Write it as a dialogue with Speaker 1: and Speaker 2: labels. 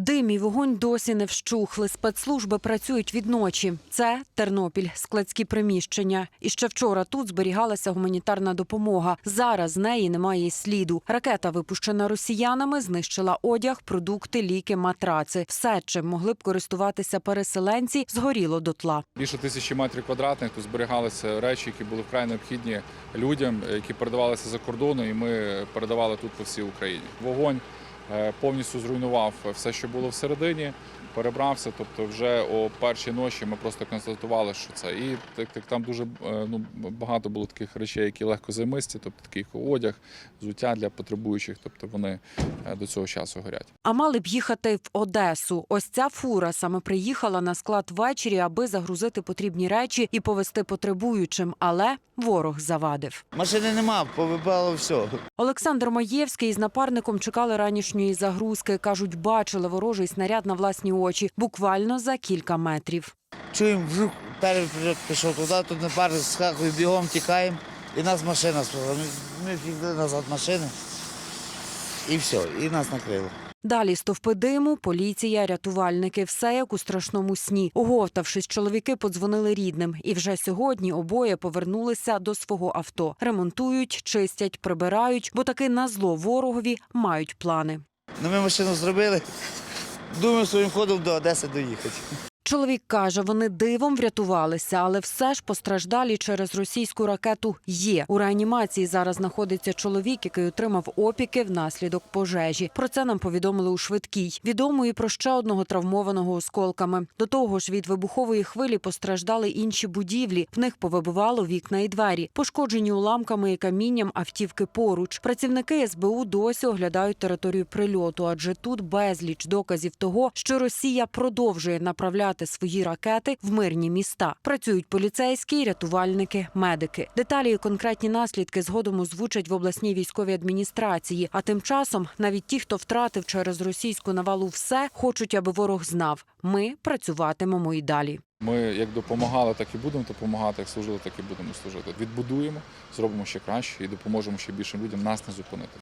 Speaker 1: Дим і вогонь досі не вщухли. Спецслужби працюють від ночі. Це Тернопіль, складські приміщення. І ще вчора тут зберігалася гуманітарна допомога. Зараз неї немає сліду. Ракета, випущена росіянами, знищила одяг, продукти, ліки, матраци. Все, чим могли б користуватися переселенці, згоріло дотла.
Speaker 2: Більше тисячі метрів квадратних тут зберігалися речі, які були вкрай необхідні людям, які передавалися за кордону, і ми передавали тут по всій Україні. Вогонь повністю зруйнував все, що було всередині, перебрався. Тобто, вже о першій ночі ми просто констатували, що це. І так, так там дуже е, ну, багато було таких речей, які легко займисті, тобто такий одяг, взуття для потребуючих. Тобто вони е, до цього часу горять.
Speaker 1: А мали б їхати в Одесу. Ось ця фура саме приїхала на склад ввечері, аби загрузити потрібні речі і повезти потребуючим. Але ворог завадив.
Speaker 3: Машини нема, повибало все.
Speaker 1: Олександр Маєвський із напарником чекали ранішньої загрузки. кажуть, бачили ворожий снаряд на власні очі, буквально за кілька метрів.
Speaker 3: Чуємо, вжух, перший пішов туди, тут на пару скакує, бігом тікаємо, і нас машина спала. Ми втікли назад машини, і все, і нас накрило.
Speaker 1: Далі стовпи диму, поліція, рятувальники, все як у страшному сні. Оговтавшись, чоловіки подзвонили рідним, і вже сьогодні обоє повернулися до свого авто. Ремонтують, чистять, прибирають, бо таки на зло ворогові мають плани.
Speaker 3: Ну, ми машину зробили, думаю, своїм ходом до Одеси доїхати.
Speaker 1: Чоловік каже, вони дивом врятувалися, але все ж постраждалі через російську ракету є. У реанімації зараз знаходиться чоловік, який отримав опіки внаслідок пожежі. Про це нам повідомили у швидкій. Відомо і про ще одного травмованого осколками. До того ж, від вибухової хвилі постраждали інші будівлі. В них повибивало вікна і двері, пошкоджені уламками і камінням автівки поруч. Працівники СБУ досі оглядають територію прильоту, адже тут безліч доказів того, що Росія продовжує направляти свої ракети в мирні міста. Працюють поліцейські, рятувальники, медики. Деталі і конкретні наслідки згодом озвучать в обласній військовій адміністрації. А тим часом навіть ті, хто втратив через російську навалу все, хочуть, аби ворог знав. Ми працюватимемо і далі.
Speaker 2: Ми як допомагали, так і будемо допомагати, як служили, так і будемо служити. Відбудуємо, зробимо ще краще і допоможемо ще більше людям нас не зупинити.